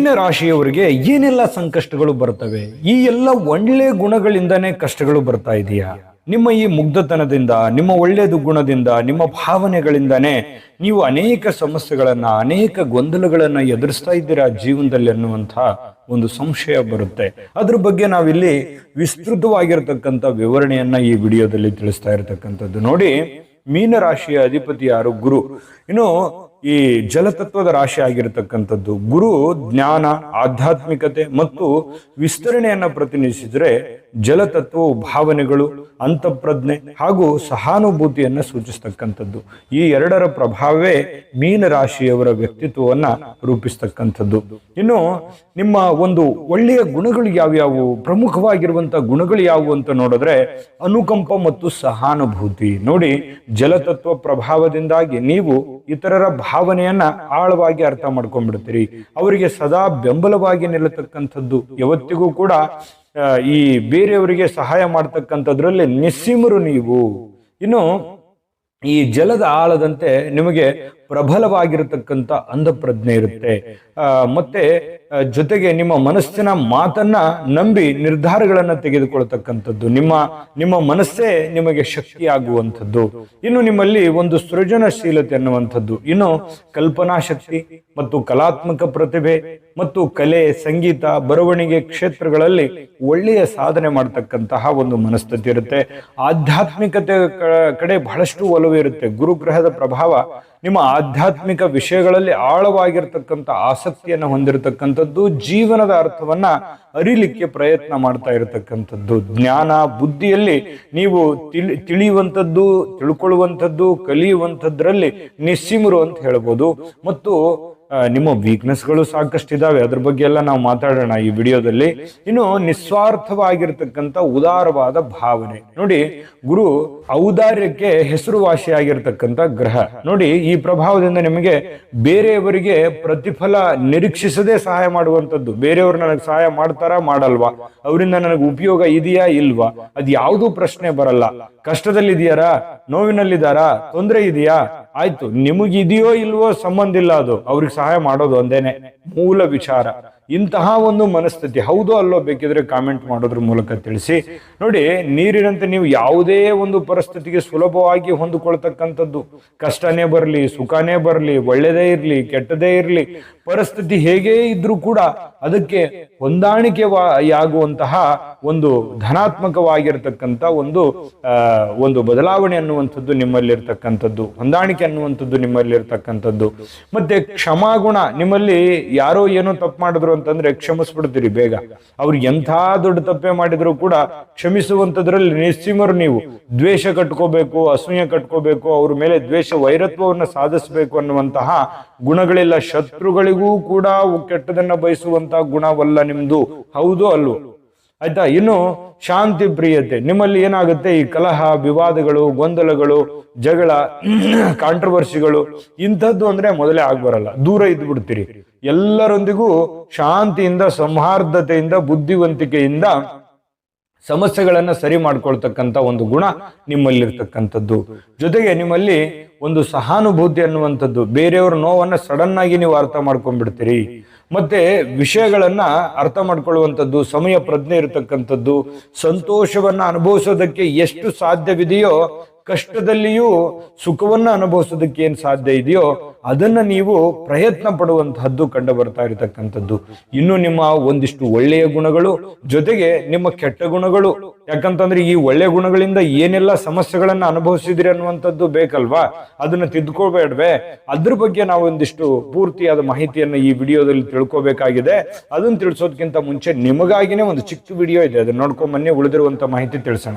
ಮೀನ ರಾಶಿಯವರಿಗೆ ಏನೆಲ್ಲ ಸಂಕಷ್ಟಗಳು ಬರ್ತವೆ ಈ ಎಲ್ಲ ಒಳ್ಳೆ ಗುಣಗಳಿಂದನೇ ಕಷ್ಟಗಳು ಬರ್ತಾ ಇದೆಯಾ? ನಿಮ್ಮ ಈ ಮುಗ್ಧತನದಿಂದ, ನಿಮ್ಮ ಒಳ್ಳೆಯದು ಗುಣದಿಂದ, ನಿಮ್ಮ ಭಾವನೆಗಳಿಂದನೇ ನೀವು ಅನೇಕ ಸಮಸ್ಯೆಗಳನ್ನ, ಅನೇಕ ಗೊಂದಲಗಳನ್ನ ಎದುರಿಸ್ತಾ ಇದ್ದೀರಾ ಜೀವನದಲ್ಲಿ ಅನ್ನುವಂಥ ಒಂದು ಸಂಶಯ ಬರುತ್ತೆ. ಅದ್ರ ಬಗ್ಗೆ ನಾವಿಲ್ಲಿ ವಿಸ್ತೃತವಾಗಿರ್ತಕ್ಕಂಥ ವಿವರಣೆಯನ್ನ ಈ ವಿಡಿಯೋದಲ್ಲಿ ತಿಳಿಸ್ತಾ ಇರತಕ್ಕಂಥದ್ದು ನೋಡಿ. ಮೀನರಾಶಿಯ ಅಧಿಪತಿ ಯಾರು? ಗುರು. ಇನ್ನು ಈ ಜಲತತ್ವದ ರಾಶಿ ಆಗಿರತಕ್ಕಂಥದ್ದು ಗುರು ಜ್ಞಾನ ಆಧ್ಯಾತ್ಮಿಕತೆ ಮತ್ತು ವಿಸ್ತರಣೆಯನ್ನು ಪ್ರತಿನಿಧಿಸಿದ್ರೆ ಜಲತತ್ವವು ಭಾವನೆಗಳು, ಅಂತಃಪ್ರಜ್ಞೆ ಹಾಗೂ ಸಹಾನುಭೂತಿಯನ್ನು ಸೂಚಿಸ್ತಕ್ಕಂಥದ್ದು. ಈ ಎರಡರ ಪ್ರಭಾವವೇ ಮೀನರಾಶಿಯವರ ವ್ಯಕ್ತಿತ್ವವನ್ನ ರೂಪಿಸ್ತಕ್ಕಂಥದ್ದು. ಇನ್ನು ನಿಮ್ಮ ಒಂದು ಒಳ್ಳೆಯ ಗುಣಗಳು ಯಾವ್ಯಾವು? ಪ್ರಮುಖವಾಗಿರುವಂತಹ ಗುಣಗಳು ಯಾವುವು ಅಂತ ನೋಡಿದ್ರೆ ಅನುಕಂಪ ಮತ್ತು ಸಹಾನುಭೂತಿ. ನೋಡಿ, ಜಲತತ್ವ ಪ್ರಭಾವದಿಂದಾಗಿ ನೀವು ಇತರರ ಭಾವನೆಯನ್ನ ಆಳವಾಗಿ ಅರ್ಥ ಮಾಡ್ಕೊಂಡ್ಬಿಡ್ತೀರಿ. ಅವರಿಗೆ ಸದಾ ಬೆಂಬಲವಾಗಿ ನಿಲ್ಲತಕ್ಕಂಥದ್ದು ಯಾವತ್ತಿಗೂ ಕೂಡ ಈ ಬೇರೆಯವರಿಗೆ ಸಹಾಯ ಮಾಡ್ತಕ್ಕಂಥದ್ರಲ್ಲಿ ನಿಸ್ಸೀಮರು ನೀವು. ಇನ್ನು ಈ ಜಲದ ಆಳದಂತೆ ನಿಮಗೆ ಪ್ರಬಲವಾಗಿರತಕ್ಕಂಥ ಅಂಧಪ್ರಜ್ಞೆ ಇರುತ್ತೆ. ಮತ್ತೆ ಜೊತೆಗೆ ನಿಮ್ಮ ಮನಸ್ಸಿನ ಮಾತನ್ನ ನಂಬಿ ನಿರ್ಧಾರಗಳನ್ನ ತೆಗೆದುಕೊಳ್ತಕ್ಕಂಥದ್ದು ನಿಮ್ಮ ನಿಮ್ಮ ಮನಸ್ಸೇ ನಿಮಗೆ ಶಕ್ತಿ ಆಗುವಂಥದ್ದು ಇನ್ನು ನಿಮ್ಮಲ್ಲಿ ಒಂದು ಸೃಜನಶೀಲತೆ ಅನ್ನುವಂಥದ್ದು. ಇನ್ನು ಕಲ್ಪನಾ ಶಕ್ತಿ ಮತ್ತು ಕಲಾತ್ಮಕ ಪ್ರತಿಭೆ ಮತ್ತು ಕಲೆ, ಸಂಗೀತ, ಬರವಣಿಗೆ ಕ್ಷೇತ್ರಗಳಲ್ಲಿ ಒಳ್ಳೆಯ ಸಾಧನೆ ಮಾಡತಕ್ಕಂತಹ ಒಂದು ಮನಸ್ಥಿತಿ ಇರುತ್ತೆ. ಆಧ್ಯಾತ್ಮಿಕತೆ ಕಡೆ ಬಹಳಷ್ಟು ಒಲವು ಇರುತ್ತೆ. ಗುರುಗ್ರಹದ ಪ್ರಭಾವ ನಿಮ್ಮ ಆಧ್ಯಾತ್ಮಿಕ ವಿಷಯಗಳಲ್ಲಿ ಆಳವಾಗಿರ್ತಕ್ಕಂಥ ಆಸಕ್ತಿಯನ್ನು ಹೊಂದಿರತಕ್ಕಂಥದ್ದು, ಜೀವನದ ಅರ್ಥವನ್ನ ಅರಿಲಿಕ್ಕೆ ಪ್ರಯತ್ನ ಮಾಡ್ತಾ ಇರತಕ್ಕಂಥದ್ದು. ಜ್ಞಾನ, ಬುದ್ಧಿಯಲ್ಲಿ ನೀವು ತಿಳಿ, ತಿಳಿಯುವಂಥದ್ದು, ತಿಳ್ಕೊಳ್ಳುವಂಥದ್ದು, ಕಲಿಯುವಂಥದ್ರಲ್ಲಿ ನಿಸ್ಸೀಮರು ಅಂತ ಹೇಳ್ಬೋದು. ಮತ್ತು ನಿಮ್ಮ ವೀಕ್ನೆಸ್ಗಳು ಸಾಕಷ್ಟು ಇದಾವೆ ಅದ್ರ ಬಗ್ಗೆ ಎಲ್ಲ ನಾವು ಮಾತಾಡೋಣ ಈ ವಿಡಿಯೋದಲ್ಲಿ. ಇನ್ನು ನಿಸ್ವಾರ್ಥವಾಗಿರ್ತಕ್ಕಂಥ ಉದಾರವಾದ ಭಾವನೆ. ನೋಡಿ, ಗುರು ಔದಾರ್ಯಕ್ಕೆ ಹೆಸರುವಾಸಿಯಾಗಿರ್ತಕ್ಕಂಥ ಗ್ರಹ. ನೋಡಿ, ಈ ಪ್ರಭಾವದಿಂದ ನಿಮಗೆ ಬೇರೆಯವರಿಗೆ ಪ್ರತಿಫಲ ನಿರೀಕ್ಷಿಸದೆ ಸಹಾಯ ಮಾಡುವಂಥದ್ದು. ಬೇರೆಯವರು ನನಗೆ ಸಹಾಯ ಮಾಡ್ತಾರಾ, ಮಾಡಲ್ವಾ? ಅವರಿಂದ ನನಗೆ ಉಪಯೋಗ ಇದೆಯಾ, ಇಲ್ವಾ? ಅದ್ ಯಾವುದೂ ಪ್ರಶ್ನೆ ಬರಲ್ಲ. ಕಷ್ಟದಲ್ಲಿದೆಯಾರಾ ನೋವಿನಲ್ಲಿದ್ದಾರಾ? ತೊಂದರೆ ಇದೆಯಾ? ಆಯ್ತು ನಿಮಗಿದೆಯೋ ಇಲ್ವೋ ಸಂಬಂಧ ಇಲ್ಲ ಅದು. ಅವ್ರಿಗೆ ಸಹಾಯ ಮಾಡೋದು ಒಂದೇನೆ. ಮೂಲ ವಿಚಾರ. ಇಂತಹ ಒಂದು ಮನಸ್ಥಿತಿ. ಹೌದೋ, ಅಲ್ಲೋ ಬೇಕಿದ್ರೆ ಕಾಮೆಂಟ್ ಮಾಡೋದ್ರ ಮೂಲಕ ತಿಳಿಸಿ. ನೋಡಿ, ನೀರಿನಂತೆ ನೀವು ಯಾವುದೇ ಒಂದು ಪರಿಸ್ಥಿತಿಗೆ ಸುಲಭವಾಗಿ ಹೊಂದಿಕೊಳ್ತಕ್ಕಂಥದ್ದು. ಕಷ್ಟನೇ ಬರಲಿ, ಸುಖನೇ ಬರಲಿ ಒಳ್ಳೆಯದೇ ಇರಲಿ, ಕೆಟ್ಟದೇ ಇರಲಿ, ಪರಿಸ್ಥಿತಿ ಹೇಗೇ ಇದ್ರೂ ಕೂಡ ಅದಕ್ಕೆ ಹೊಂದಾಣಿಕೆ ಆಗುವಂತಹ ಒಂದು ಧನಾತ್ಮಕವಾಗಿರ್ತಕ್ಕಂಥ ಒಂದು ಒಂದು ಬದಲಾವಣೆ ಅನ್ನುವಂಥದ್ದು ನಿಮ್ಮಲ್ಲಿರ್ತಕ್ಕಂಥದ್ದು, ಹೊಂದಾಣಿಕೆ ಅನ್ನುವಂಥದ್ದು ನಿಮ್ಮಲ್ಲಿರ್ತಕ್ಕಂಥದ್ದು. ಮತ್ತೆ ಕ್ಷಮಾಗುಣ, ನಿಮ್ಮಲ್ಲಿ ಯಾರೋ ಏನೋ ತಪ್ಪು ಮಾಡಿದ್ರು ಅಂತಂದ್ರೆ ಕ್ಷಮಿಸ್ಬಿಡ್ತೀರಿ ಬೇಗ. ಅವ್ರು ಎಂಥ ದೊಡ್ಡ ತಪ್ಪೆ ಮಾಡಿದ್ರು ಕೂಡ ಕ್ಷಮಿಸುವಂತದ್ರಲ್ಲಿ ನಿಸ್ಸೀಮರು ನೀವು. ದ್ವೇಷ ಕಟ್ಕೋಬೇಕು, ಅಸೂಯೆ ಕಟ್ಕೋಬೇಕು, ಅವ್ರ ಮೇಲೆ ದ್ವೇಷ ವೈರತ್ವವನ್ನು ಸಾಧಿಸಬೇಕು ಅನ್ನುವಂತಹ ಗುಣಗಳಿಲ್ಲ. ಶತ್ರುಗಳಿಗೂ ಕೂಡ ಕೆಟ್ಟದನ್ನ ಬಯಸುವಂತಹ ಗುಣವಲ್ಲ ನಿಮ್ದು. ಹೌದು ಅಲ್ವೋ ಆಯ್ತಾ ಇನ್ನು ಶಾಂತಿ ಪ್ರಿಯತೆ. ನಿಮ್ಮಲ್ಲಿ ಏನಾಗುತ್ತೆ? ಈ ಕಲಹ, ವಿವಾದಗಳು, ಗೊಂದಲಗಳು, ಜಗಳ ಕಾಂಟ್ರವರ್ಸಿಗಳು ಇಂಥದ್ದು ಅಂದ್ರೆ ಮೊದಲೇ ಆಗ್ಬರಲ್ಲ. ದೂರ ಇದ್ದು ಬಿಡ್ತೀರಿ ಎಲ್ಲರೊಂದಿಗೂ ಶಾಂತಿಯಿಂದ, ಸೌಹಾರ್ದತೆಯಿಂದ, ಬುದ್ಧಿವಂತಿಕೆಯಿಂದ ಸಮಸ್ಯೆಗಳನ್ನ ಸರಿ ಮಾಡ್ಕೊಳ್ತಕ್ಕಂಥ ಒಂದು ಗುಣ ನಿಮ್ಮಲ್ಲಿರ್ತಕ್ಕಂಥದ್ದು. ಜೊತೆಗೆ ನಿಮ್ಮಲ್ಲಿ ಒಂದು ಸಹಾನುಭೂತಿ ಅನ್ನುವಂಥದ್ದು. ಬೇರೆಯವ್ರ ನೋವನ್ನ ಸಡನ್ ಆಗಿ ನೀವು ಅರ್ಥ ಮಾಡ್ಕೊಂಡ್ಬಿಡ್ತೀರಿ. ಮತ್ತೆ ವಿಷಯಗಳನ್ನ ಅರ್ಥ ಮಾಡ್ಕೊಳ್ಳುವಂಥದ್ದು ಸಮಯ ಪ್ರಜ್ಞೆ ಇರತಕ್ಕಂಥದ್ದು ಸಂತೋಷವನ್ನ ಅನುಭವಿಸೋದಕ್ಕೆ ಎಷ್ಟು ಸಾಧ್ಯವಿದೆಯೋ ಕಷ್ಟದಲ್ಲಿಯೂ ಸುಖವನ್ನ ಅನುಭವಿಸೋದಕ್ಕೆ ಏನ್ ಸಾಧ್ಯ ಇದೆಯೋ ಅದನ್ನ ನೀವು ಪ್ರಯತ್ನ ಪಡುವಂತಹದ್ದು ಕಂಡು ಬರ್ತಾ ಇರತಕ್ಕಂಥದ್ದು. ಇನ್ನು ನಿಮ್ಮ ಒಂದಿಷ್ಟು ಒಳ್ಳೆಯ ಗುಣಗಳು, ಜೊತೆಗೆ ನಿಮ್ಮ ಕೆಟ್ಟ ಗುಣಗಳು. ಯಾಕಂತಂದ್ರೆ ಈ ಒಳ್ಳೆ ಗುಣಗಳಿಂದ ಏನೆಲ್ಲ ಸಮಸ್ಯೆಗಳನ್ನ ಅನುಭವಿಸಿದಿರಿ ಅನ್ನುವಂಥದ್ದು ಬೇಕಲ್ವಾ? ಅದನ್ನ ತಿದ್ದುಕೊಳ್ಬೇಡ್ವೆ ಅದ್ರ ಬಗ್ಗೆ ನಾವು ಒಂದಿಷ್ಟು ಪೂರ್ತಿಯಾದ ಮಾಹಿತಿಯನ್ನ ಈ ವಿಡಿಯೋದಲ್ಲಿ ತಿಳ್ಕೊಬೇಕಾಗಿದೆ. ಅದನ್ನ ತಿಳಿಸೋದಕ್ಕಿಂತ ಮುಂಚೆ ನಿಮಗಾಗಿನೇ ಒಂದು ಚಿಕ್ಕ ವಿಡಿಯೋ ಇದೆ. ಅದನ್ನ ನೋಡ್ಕೊಂಡ್ ಬನ್ನಿ, ಉಳಿದಿರುವಂತ ಮಾಹಿತಿ ತಿಳಿಸೋಣ.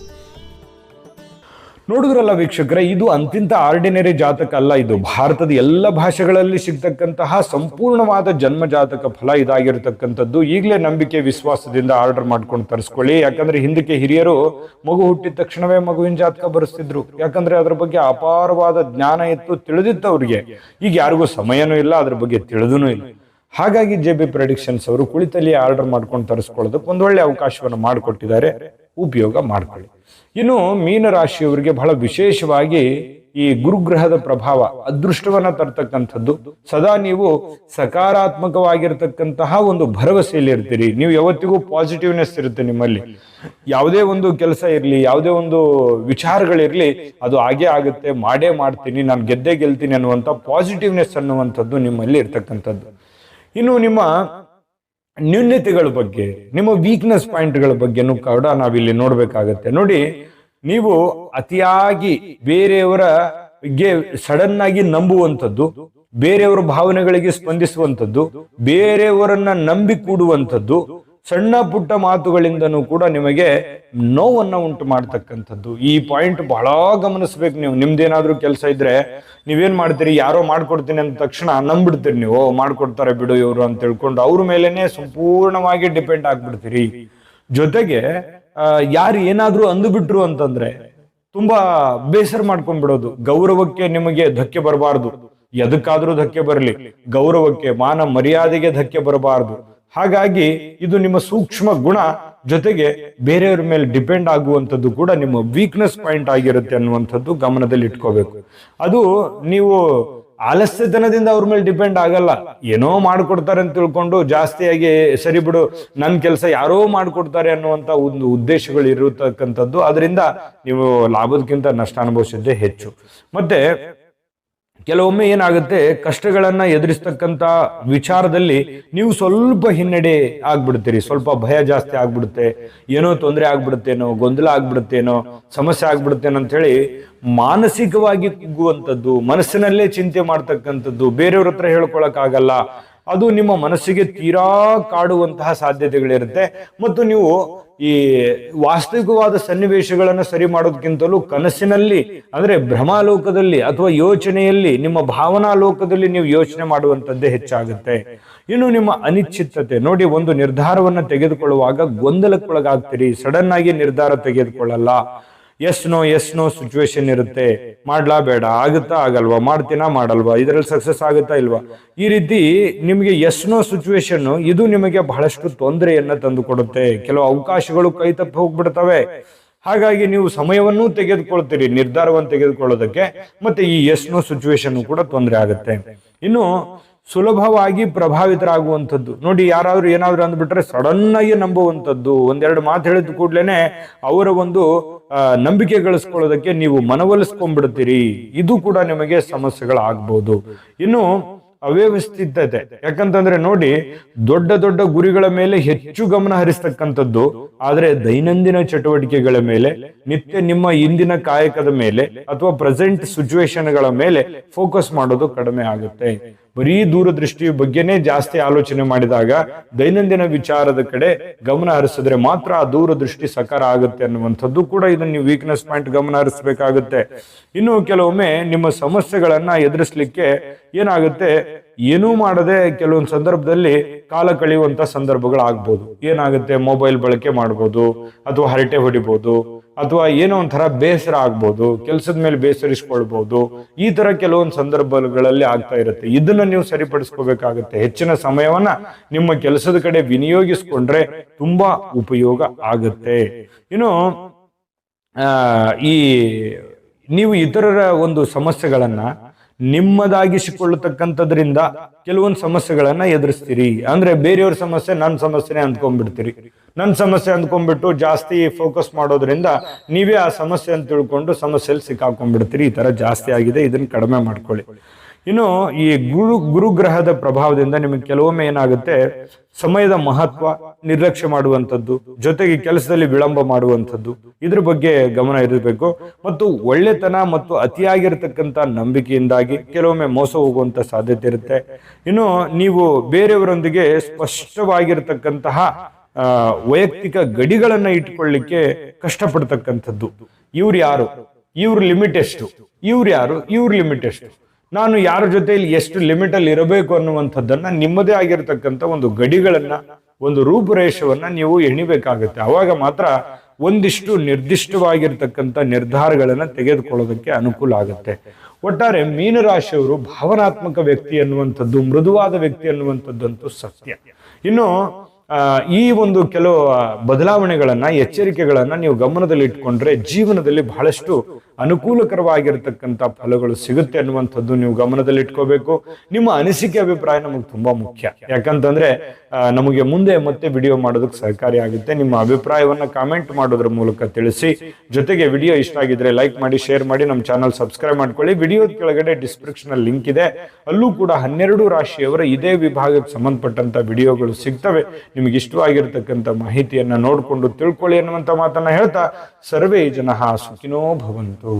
ನೋಡಿದ್ರಲ್ಲ ವೀಕ್ಷಕರೇ, ಇದು ಅಂತಿಂತ ಆರ್ಡಿನರಿ ಜಾತಕ ಅಲ್ಲ ಇದು. ಭಾರತದ ಎಲ್ಲ ಭಾಷೆಗಳಲ್ಲಿ ಸಿಗ್ತಕ್ಕಂತಹ ಸಂಪೂರ್ಣವಾದ ಜನ್ಮ ಜಾತಕ ಫಲ ಇದಾಗಿರ್ತಕ್ಕಂಥದ್ದು. ಈಗಲೇ ನಂಬಿಕೆ, ವಿಶ್ವಾಸದಿಂದ ಆರ್ಡರ್ ಮಾಡ್ಕೊಂಡು ತರಿಸ್ಕೊಳ್ಳಿ. ಯಾಕಂದ್ರೆ ಹಿಂದಕ್ಕೆ ಹಿರಿಯರು ಮಗು ಹುಟ್ಟಿದ ತಕ್ಷಣವೇ ಮಗುವಿನ ಜಾತಕ ಬರೆಸ್ತಿದ್ರು. ಯಾಕಂದ್ರೆ ಅದ್ರ ಬಗ್ಗೆ ಅಪಾರವಾದ ಜ್ಞಾನ ಇತ್ತು, ತಿಳಿದಿತ್ತು ಅವ್ರಿಗೆ. ಈಗ ಯಾರಿಗೂ ಸಮಯನೂ ಇಲ್ಲ, ಅದ್ರ ಬಗ್ಗೆ ತಿಳಿದೂ ಇಲ್ಲ. ಹಾಗಾಗಿ ಜೆ ಬಿ ಪ್ರೊಡಿಕ್ಷನ್ಸ್ ಅವರು ಕುಳಿತಲ್ಲಿ ಆರ್ಡರ್ ಮಾಡ್ಕೊಂಡು ತರಿಸ್ಕೊಳ್ಳೋದಕ್ಕೆ ಒಂದೊಳ್ಳೆ ಅವಕಾಶವನ್ನು ಮಾಡಿಕೊಟ್ಟಿದ್ದಾರೆ. ಉಪಯೋಗ ಮಾಡ್ಕೊಳ್ಳಿ. ಇನ್ನು ಮೀನರಾಶಿಯವರಿಗೆ ಬಹಳ ವಿಶೇಷವಾಗಿ ಈ ಗುರುಗ್ರಹದ ಪ್ರಭಾವ, ಅದೃಷ್ಟವನ್ನ ತರ್ತಕ್ಕಂಥದ್ದು. ಸದಾ ನೀವು ಸಕಾರಾತ್ಮಕವಾಗಿರ್ತಕ್ಕಂತಹ ಒಂದು ಭರವಸೆಯಲ್ಲಿ ಇರ್ತೀರಿ. ನೀವು ಯಾವತ್ತಿಗೂ ಪಾಸಿಟಿವ್ನೆಸ್ ಇರುತ್ತೆ ನಿಮ್ಮಲ್ಲಿ. ಯಾವುದೇ ಒಂದು ಕೆಲಸ ಇರಲಿ, ಯಾವುದೇ ಒಂದು ವಿಚಾರಗಳಿರಲಿ ಅದು ಹಾಗೆ ಆಗುತ್ತೆ, ಮಾಡೇ ಮಾಡ್ತೀನಿ, ನಾನು ಗೆದ್ದೇ ಗೆಲ್ತೀನಿ ಅನ್ನುವಂಥ ಪಾಸಿಟಿವ್ನೆಸ್ ಅನ್ನುವಂಥದ್ದು ನಿಮ್ಮಲ್ಲಿ ಇರ್ತಕ್ಕಂಥದ್ದು. ಇನ್ನು ನಿಮ್ಮ ನ್ಯೂನ್ಯತೆಗಳ ಬಗ್ಗೆ, ನಿಮ್ಮ ವೀಕ್ನೆಸ್ ಪಾಯಿಂಟ್ಗಳ ಬಗ್ಗೆನೂ ಕೂಡ ನಾವಿಲ್ಲಿ ನೋಡ್ಬೇಕಾಗತ್ತೆ. ನೋಡಿ, ನೀವು ಅತಿಯಾಗಿ ಬೇರೆಯವರ ಗೆ ಸಡನ್ ಆಗಿ ನಂಬುವಂಥದ್ದು, ಬೇರೆಯವರ ಭಾವನೆಗಳಿಗೆ ಸ್ಪಂದಿಸುವಂಥದ್ದು, ಬೇರೆಯವರನ್ನ ನಂಬಿ ಕೂಡುವಂಥದ್ದು ಸಣ್ಣ ಪುಟ್ಟ ಮಾತುಗಳಿಂದನೂ ಕೂಡ ನಿಮಗೆ ನೋವನ್ನ ಉಂಟು ಮಾಡ್ತಕ್ಕಂಥದ್ದು. ಈ ಪಾಯಿಂಟ್ ಬಹಳ ಗಮನಿಸ್ಬೇಕು ನೀವು. ನಿಮ್ದೇನಾದ್ರೂ ಕೆಲಸ ಇದ್ರೆ ನೀವೇನ್ ಮಾಡ್ತೀರಿ? ಯಾರೋ ಮಾಡ್ಕೊಡ್ತೀನಿ ಅಂದ ತಕ್ಷಣ ನಂಬಿಡ್ತೀರಿ ನೀವು. ಮಾಡ್ಕೊಡ್ತಾರೆ ಬಿಡು ಇವರು ಅಂತ ತಿಳ್ಕೊಂಡು ಅವ್ರ ಮೇಲೆನೆ ಸಂಪೂರ್ಣವಾಗಿ ಡಿಪೆಂಡ್ ಆಗ್ಬಿಡ್ತೀರಿ. ಜೊತೆಗೆ ಯಾರು ಏನಾದ್ರೂ ಅಂದುಬಿಟ್ರು ಅಂತಂದ್ರೆ ತುಂಬಾ ಬೇಸರ ಮಾಡ್ಕೊಂಡ್ಬಿಡೋದು. ಗೌರವಕ್ಕೆ ನಿಮಗೆ ಧಕ್ಕೆ ಬರಬಾರ್ದು. ಎದಕ್ಕಾದ್ರೂ ಧಕ್ಕೆ ಬರಲಿ. ಗೌರವಕ್ಕೆ, ಮಾನ ಮರ್ಯಾದೆಗೆ ಧಕ್ಕೆ ಬರಬಾರದು. ಹಾಗಾಗಿ ಇದು ನಿಮ್ಮ ಸೂಕ್ಷ್ಮ ಗುಣ ಜೊತೆಗೆ ಬೇರೆಯವ್ರ ಮೇಲೆ ಡಿಪೆಂಡ್ ಆಗುವಂಥದ್ದು ಕೂಡ ನಿಮ್ಮ ವೀಕ್ನೆಸ್ ಪಾಯಿಂಟ್ ಆಗಿರುತ್ತೆ ಅನ್ನುವಂಥದ್ದು ಗಮನದಲ್ಲಿ ಇಟ್ಕೋಬೇಕು. ಅದು ನೀವು ಆಲಸ್ಯತನದಿಂದ ಅವ್ರ ಮೇಲೆ ಡಿಪೆಂಡ್ ಆಗಲ್ಲ. ಏನೋ ಮಾಡ್ಕೊಡ್ತಾರೆ ಅಂತ ತಿಳ್ಕೊಂಡು ಜಾಸ್ತಿಯಾಗಿ ಸರಿ ಬಿಡು ನನ್ನ ಕೆಲಸ ಯಾರೋ ಮಾಡ್ಕೊಡ್ತಾರೆ ಅನ್ನುವಂತ ಒಂದು ಉದ್ದೇಶಗಳು ಇರತಕ್ಕಂಥದ್ದು. ಅದರಿಂದ ನೀವು ಲಾಭದಕ್ಕಿಂತ ನಷ್ಟ ಅನುಭವಿಸಿದ್ದೇ ಹೆಚ್ಚು. ಮತ್ತೆ ಕೆಲವೊಮ್ಮೆ ಏನಾಗುತ್ತೆ, ಕಷ್ಟಗಳನ್ನ ಎದುರಿಸ್ತಕ್ಕಂತ ವಿಚಾರದಲ್ಲಿ ನೀವು ಸ್ವಲ್ಪ ಹಿನ್ನಡೆ ಆಗ್ಬಿಡ್ತೀರಿ. ಸ್ವಲ್ಪ ಭಯ ಜಾಸ್ತಿ ಆಗ್ಬಿಡುತ್ತೆ. ಏನೋ ತೊಂದರೆ ಆಗ್ಬಿಡುತ್ತೇನೋ, ಗೊಂದಲ ಆಗ್ಬಿಡುತ್ತೇನೋ, ಸಮಸ್ಯೆ ಆಗ್ಬಿಡುತ್ತೇನೋ ಅಂತ ಹೇಳಿ ಮಾನಸಿಕವಾಗಿ ಕುಗ್ಗುವಂಥದ್ದು, ಮನಸ್ಸಿನಲ್ಲೇ ಚಿಂತೆ ಮಾಡ್ತಕ್ಕಂಥದ್ದು, ಬೇರೆಯವ್ರ ಹತ್ರ ಹೇಳ್ಕೊಳಕ್ ಆಗಲ್ಲ ಅದು ನಿಮ್ಮ ಮನಸ್ಸಿಗೆ ತೀರಾ ಕಾಡುವಂತಹ ಸಾಧ್ಯತೆಗಳಿರುತ್ತೆ. ಮತ್ತು ನೀವು ಈ ವಾಸ್ತವಿಕವಾದ ಸನ್ನಿವೇಶಗಳನ್ನು ಸರಿ ಮಾಡೋದಕ್ಕಿಂತಲೂ ಕನಸಿನಲ್ಲಿ, ಅಂದ್ರೆ ಭ್ರಮಾಲೋಕದಲ್ಲಿ ಅಥವಾ ಯೋಚನೆಯಲ್ಲಿ, ನಿಮ್ಮ ಭಾವನಾ ಲೋಕದಲ್ಲಿ ನೀವು ಯೋಚನೆ ಮಾಡುವಂತದ್ದೇ ಹೆಚ್ಚಾಗುತ್ತೆ. ಇನ್ನು ನಿಮ್ಮ ಅನಿಶ್ಚಿತತೆ, ನೋಡಿ ಒಂದು ನಿರ್ಧಾರವನ್ನು ತೆಗೆದುಕೊಳ್ಳುವಾಗ ಗೊಂದಲಕ್ಕೊಳಗಾಗ್ತೀರಿ. ಸಡನ್ ಆಗಿ ನಿರ್ಧಾರ ತೆಗೆದುಕೊಳ್ಳಲ್ಲ. Yes no yes no situation ಇರುತ್ತೆ. ಮಾಡ್ಲಾ ಬೇಡ, ಆಗುತ್ತಾ ಆಗಲ್ವಾ? ಮಾಡ್ತೀನಾ ಮಾಡಲ್ವಾ? ಇದರಲ್ಲಿ ಸಕ್ಸಸ್ ಆಗುತ್ತಾ ಇಲ್ವಾ? ಈ ರೀತಿ ನಿಮಗೆ ಎಸ್ ನೋ ಸಿಚುವೇಶನ್ ಇದು ನಿಮಗೆ ಬಹಳಷ್ಟು ತೊಂದರೆಯನ್ನ ತಂದು ಕೊಡುತ್ತೆ ಕೆಲವು ಅವಕಾಶಗಳು ಕೈ ತಪ್ಪಿ ಹೋಗ್ಬಿಡ್ತವೆ. ಹಾಗಾಗಿ ನೀವು ಸಮಯವನ್ನೂ ತೆಗೆದುಕೊಳ್ತೀರಿ, ನಿರ್ಧಾರವನ್ನು ತೆಗೆದುಕೊಳ್ಳೋದಕ್ಕೆ. ಮತ್ತೆ ಈ ಎಸ್ ನೋ ಸಿಚುವೇಶನ್ ಕೂಡ ತೊಂದರೆ ಆಗುತ್ತೆ. ಇನ್ನು ಸುಲಭವಾಗಿ ಪ್ರಭಾವಿತರಾಗುವಂಥದ್ದು. ನೋಡಿ, ಯಾರಾದರೂ ಏನಾದ್ರು ಅಂದ್ಬಿಟ್ರೆ ಸಡನ್ ಆಗಿ ನಂಬುವಂಥದ್ದು. ಒಂದೆರಡು ಮಾತು ಹೇಳಿದ ಕೂಡ್ಲೇನೆ ಅವರ ಒಂದು ನಂಬಿಕೆ ಗಳಿಸ್ಕೊಳ್ಳೋದಕ್ಕೆ ನೀವು ಮನವೊಲಿಸ್ಕೊಂಡ್ಬಿಡ್ತೀರಿ. ಇದು ಕೂಡ ನಿಮಗೆ ಸಮಸ್ಯೆಗಳಾಗ್ಬೋದು. ಇನ್ನು ಅವ್ಯವಸ್ಥಿತತೆ. ಯಾಕಂತಂದ್ರೆ ನೋಡಿ, ದೊಡ್ಡ ದೊಡ್ಡ ಗುರಿಗಳ ಮೇಲೆ ಹೆಚ್ಚು ಗಮನ ಹರಿಸ್ತಕ್ಕಂಥದ್ದು, ಆದ್ರೆ ದೈನಂದಿನ ಚಟುವಟಿಕೆಗಳ ಮೇಲೆ, ನಿತ್ಯ ನಿಮ್ಮ ಇಂದಿನ ಕಾಯಕದ ಮೇಲೆ, ಅಥವಾ ಪ್ರೆಸೆಂಟ್ ಸಿಚುವೇಶನ್ಗಳ ಮೇಲೆ ಫೋಕಸ್ ಮಾಡೋದು ಕಡಿಮೆ ಆಗುತ್ತೆ. ಬರೀ ದೂರದೃಷ್ಟಿ ಬಗ್ಗೆನೇ ಜಾಸ್ತಿ ಆಲೋಚನೆ ಮಾಡಿದಾಗ ದೈನಂದಿನ ವಿಚಾರದ ಕಡೆ ಗಮನ ಹರಿಸಿದ್ರೆ ಮಾತ್ರ ಆ ದೂರದೃಷ್ಟಿ ಸಕಾರ ಆಗುತ್ತೆ ಅನ್ನುವಂಥದ್ದು ಕೂಡ ಇದನ್ನ ನೀವು ವೀಕ್ನೆಸ್ ಪಾಯಿಂಟ್ ಗಮನ ಹರಿಸಬೇಕಾಗುತ್ತೆ. ಇನ್ನು ಕೆಲವೊಮ್ಮೆ ನಿಮ್ಮ ಸಮಸ್ಯೆಗಳನ್ನ ಎದುರಿಸಲಿಕ್ಕೆ ಏನಾಗುತ್ತೆ? ಏನೂ ಮಾಡದೆ ಕೆಲವೊಂದು ಸಂದರ್ಭದಲ್ಲಿ ಕಾಲ ಕಳೆಯುವಂತ ಸಂದರ್ಭಗಳಾಗ್ಬೋದು. ಏನಾಗುತ್ತೆ? ಮೊಬೈಲ್ ಬಳಕೆ ಮಾಡ್ಬೋದು, ಅಥವಾ ಹರಟೆ ಹೊಡಿಬೋದು ಅಥವಾ ಏನೋ ಒಂಥರ ಬೇಸರ ಆಗ್ಬೋದು, ಕೆಲಸದ ಮೇಲೆ ಬೇಸರಿಸ್ಕೊಳ್ಬಹುದು ಈ ತರ ಕೆಲವೊಂದು ಸಂದರ್ಭಗಳಲ್ಲಿ ಆಗ್ತಾ ಇರುತ್ತೆ. ಇದನ್ನ ನೀವು ಸರಿಪಡಿಸ್ಕೋಬೇಕಾಗುತ್ತೆ. ಹೆಚ್ಚಿನ ಸಮಯವನ್ನ ನಿಮ್ಮ ಕೆಲಸದ ಕಡೆ ವಿನಿಯೋಗಿಸ್ಕೊಂಡ್ರೆ ತುಂಬಾ ಉಪಯೋಗ ಆಗುತ್ತೆ. ಇನ್ನು ಈ, ನೀವು ಇತರರ ಒಂದು ಸಮಸ್ಯೆಗಳನ್ನ ನಿಮ್ಮದಾಗಿಸಿಕೊಳ್ಳತಕ್ಕಂಥದ್ರಿಂದ ಕೆಲವೊಂದು ಸಮಸ್ಯೆಗಳನ್ನ ಎದುರಿಸ್ತೀರಿ. ಅಂದ್ರೆ ಬೇರೆಯವ್ರ ಸಮಸ್ಯೆ ನನ್ನ ಸಮಸ್ಯೆನೇ ಅಂದ್ಕೊಂಡ್ಬಿಡ್ತೀರಿ. ನನ್ನ ಸಮಸ್ಯೆ ಅಂದ್ಕೊಂಡ್ಬಿಟ್ಟು ಜಾಸ್ತಿ ಫೋಕಸ್ ಮಾಡೋದ್ರಿಂದ ನೀವೇ ಆ ಸಮಸ್ಯೆ ಅಂತ ತಿಳ್ಕೊಂಡು ಸಮಸ್ಯೆಯಲ್ಲಿ ಸಿಕ್ಕಾಕೊಂಡ್ಬಿಡ್ತೀರಿ. ಈ ತರ ಜಾಸ್ತಿ ಆಗಿದೆ, ಇದನ್ನ ಕಡಿಮೆ ಮಾಡ್ಕೊಳ್ಳಿ. ಇನ್ನು ಈ ಗುರು, ಗುರುಗ್ರಹದ ಪ್ರಭಾವದಿಂದ ನಿಮಗೆ ಕೆಲವೊಮ್ಮೆ ಏನಾಗುತ್ತೆ? ಸಮಯದ ಮಹತ್ವ ನಿರ್ಲಕ್ಷ್ಯ ಮಾಡುವಂಥದ್ದು, ಜೊತೆಗೆ ಕೆಲಸದಲ್ಲಿ ವಿಳಂಬ ಮಾಡುವಂಥದ್ದು, ಇದ್ರ ಬಗ್ಗೆ ಗಮನ ಇರಬೇಕು. ಮತ್ತು ಒಳ್ಳೆತನ ಮತ್ತು ಅತಿಯಾಗಿರ್ತಕ್ಕಂಥ ನಂಬಿಕೆಯಿಂದಾಗಿ ಕೆಲವೊಮ್ಮೆ ಮೋಸ ಹೋಗುವಂತ ಸಾಧ್ಯತೆ ಇರುತ್ತೆ. ಇನ್ನು ನೀವು ಬೇರೆಯವರೊಂದಿಗೆ ಸ್ಪಷ್ಟವಾಗಿರ್ತಕ್ಕಂತಹ ವೈಯಕ್ತಿಕ ಗಡಿಗಳನ್ನ ಇಟ್ಕೊಳ್ಳಿಕ್ಕೆ ಕಷ್ಟಪಡ್ತಕ್ಕಂಥದ್ದು. ಇವ್ರು ಯಾರು? ಇವ್ರ ಲಿಮಿಟ್ ಎಷ್ಟು ಇವ್ರು ಯಾರು? ಇವ್ರ ಲಿಮಿಟ್ ಎಷ್ಟು ನಾನು ಯಾರ ಜೊತೆಯಲ್ಲಿ ಎಷ್ಟು ಲಿಮಿಟ್ ಅಲ್ಲಿ ಇರಬೇಕು ಅನ್ನುವಂಥದ್ದನ್ನ ನಿಮ್ಮದೇ ಆಗಿರತಕ್ಕಂಥ ಒಂದು ಗಡಿಗಳನ್ನ, ಒಂದು ರೂಪುರೇಷವನ್ನ ನೀವು ಎಣಿಬೇಕಾಗುತ್ತೆ. ಅವಾಗ ಮಾತ್ರ ಒಂದಿಷ್ಟು ನಿರ್ದಿಷ್ಟವಾಗಿರ್ತಕ್ಕಂಥ ನಿರ್ಧಾರಗಳನ್ನ ತೆಗೆದುಕೊಳ್ಳೋದಕ್ಕೆ ಅನುಕೂಲ ಆಗುತ್ತೆ. ಒಟ್ಟಾರೆ ಮೀನರಾಶಿಯವರು ಭಾವನಾತ್ಮಕ ವ್ಯಕ್ತಿ ಅನ್ನುವಂಥದ್ದು, ಮೃದುವಾದ ವ್ಯಕ್ತಿ ಅನ್ನುವಂಥದ್ದಂತೂ ಸತ್ಯ. ಇನ್ನು ಈ ಒಂದು ಕೆಲವು ಬದಲಾವಣೆಗಳನ್ನ, ಎಚ್ಚರಿಕೆಗಳನ್ನ ನೀವು ಗಮನದಲ್ಲಿ ಇಟ್ಕೊಂಡ್ರೆ ಜೀವನದಲ್ಲಿ ಬಹಳಷ್ಟು ಅನುಕೂಲಕರವಾಗಿರ್ತಕ್ಕಂಥ ಫಲಗಳು ಸಿಗುತ್ತೆ ಅನ್ನುವಂಥದ್ದು ನೀವು ಗಮನದಲ್ಲಿ ಇಟ್ಕೋಬೇಕು. ನಿಮ್ಮ ಅನಿಸಿಕೆ ಅಭಿಪ್ರಾಯ ನಮಗೆ ತುಂಬಾ ಮುಖ್ಯ. ಯಾಕಂತಂದ್ರೆ ನಮಗೆ ಮುಂದೆ ಮತ್ತೆ ವಿಡಿಯೋ ಮಾಡೋದಕ್ಕೆ ಸಹಕಾರಿಯಾಗುತ್ತೆ ನಿಮ್ಮ ಅಭಿಪ್ರಾಯವನ್ನು ಕಾಮೆಂಟ್ ಮಾಡೋದ್ರ ಮೂಲಕ ತಿಳಿಸಿ. ಜೊತೆಗೆ ವಿಡಿಯೋ ಇಷ್ಟ ಆಗಿದ್ರೆ ಲೈಕ್ ಮಾಡಿ ಶೇರ್ ಮಾಡಿ, ನಮ್ಮ ಚಾನಲ್ ಸಬ್ಸ್ಕ್ರೈಬ್ ಮಾಡ್ಕೊಳ್ಳಿ. ವಿಡಿಯೋ ಕೆಳಗಡೆ ಡಿಸ್ಕ್ರಿಪ್ಷನ್ ಲಿಂಕ್ ಇದೆ. ಅಲ್ಲೂ ಕೂಡ ಹನ್ನೆರಡು ರಾಶಿಯವರ ಇದೇ ವಿಭಾಗಕ್ಕೆ ಸಂಬಂಧಪಟ್ಟಂತ ವಿಡಿಯೋಗಳು ಸಿಗ್ತವೆ. ನಿಮಗೆ ಇಷ್ಟವಾಗಿರ್ತಕ್ಕಂಥ ಮಾಹಿತಿಯನ್ನ ನೋಡಿಕೊಂಡು ತಿಳ್ಕೊಳ್ಳಿ ಅನ್ನುವಂತ ಮಾತನ್ನ ಹೇಳ್ತಾ, ಸರ್ವೇ ಜನ ಸುಖಿನೋ ಭವಂತು.